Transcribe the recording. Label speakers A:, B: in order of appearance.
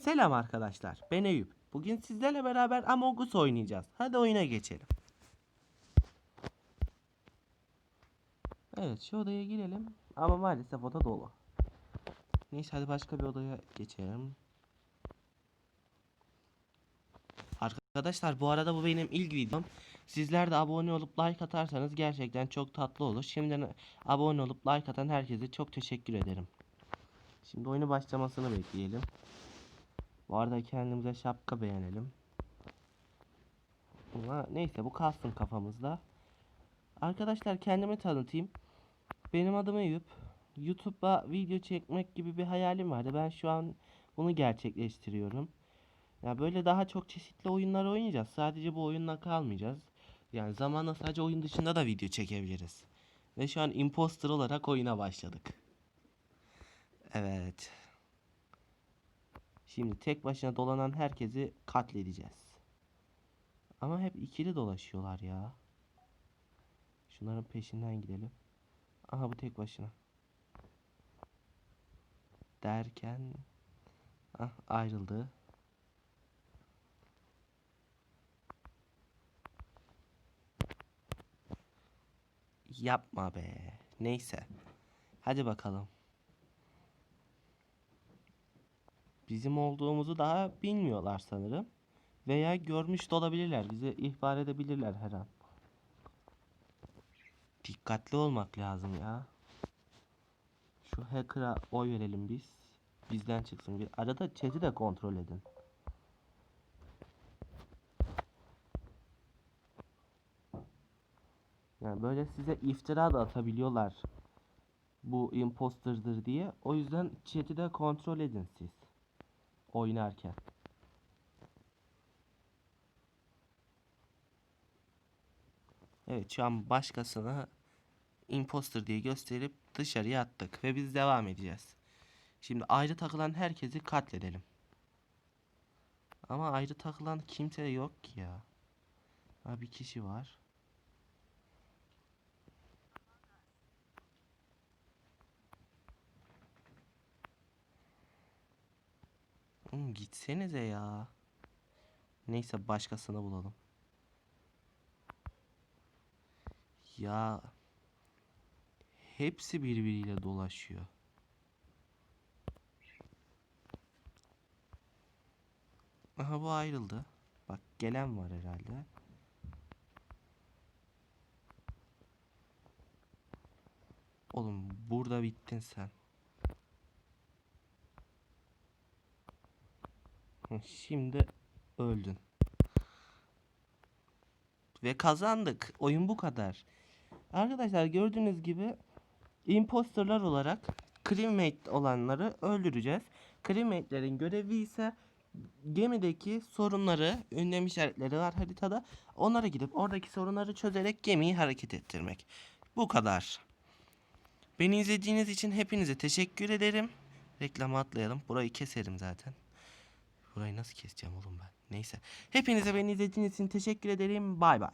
A: Selam arkadaşlar. Ben Eyüp. Bugün sizlerle beraber Among Us oynayacağız. Hadi oyuna geçelim. Evet şu odaya girelim. Ama maalesef oda dolu. Neyse hadi başka bir odaya geçelim. Arkadaşlar bu arada bu benim ilk videom. Sizler de abone olup like atarsanız gerçekten çok tatlı olur. Şimdiden abone olup like atan herkese çok teşekkür ederim. Şimdi oyunu başlamasını bekleyelim. Bu arada kendimize şapka beğenelim. Ama neyse bu kalsın kafamızda. Arkadaşlar kendimi tanıtayım. Benim adım Eyüp. YouTube'a video çekmek gibi bir hayalim vardı. Ben şu an bunu gerçekleştiriyorum. Ya böyle daha çok çeşitli oyunlar oynayacağız. Sadece bu oyunla kalmayacağız. Yani zamanla sadece oyun dışında da video çekebiliriz. Ve şu an imposter olarak oyuna başladık. Evet. Şimdi tek başına dolanan herkesi katledeceğiz. Ama hep ikili dolaşıyorlar ya. Şunların peşinden gidelim. Aha bu tek başına. Derken ah ayrıldı. Yapma be. Neyse. Hadi bakalım. Bizim olduğumuzu daha bilmiyorlar sanırım. Veya görmüş de olabilirler. Bizi ihbar edebilirler her an. Dikkatli olmak lazım ya. Şu hacker'a oy verelim biz. Bizden çıksın. Bir arada chat'i de kontrol edin. Yani böyle size iftira da atabiliyorlar. Bu imposterdır diye. O yüzden chat'i de kontrol edin siz oynarken. Evet şu an başkasına imposter diye gösterip dışarıya attık ve biz devam edeceğiz. Şimdi ayrı takılan herkesi katledelim. Ama ayrı takılan kimse yok ki ya. Ha bir kişi var. Oğlum gitsenize ya. Neyse başkasını bulalım. Ya hepsi birbiriyle dolaşıyor. Aha bu ayrıldı. Bak gelen var herhalde. Oğlum burada bittin sen. Şimdi öldün. Ve kazandık. Oyun bu kadar. Arkadaşlar gördüğünüz gibi imposterlar olarak crewmate olanları öldüreceğiz. Crewmate'lerin görevi ise gemideki sorunları, ünlem işaretleri var haritada. Onlara gidip oradaki sorunları çözerek gemiyi hareket ettirmek. Bu kadar. Beni izlediğiniz için hepinize teşekkür ederim. Reklamı atlayalım. Burayı keserim zaten. Burayı nasıl keseceğim oğlum ben? Neyse. Hepinize beni izlediğiniz için teşekkür ederim. Bay bay.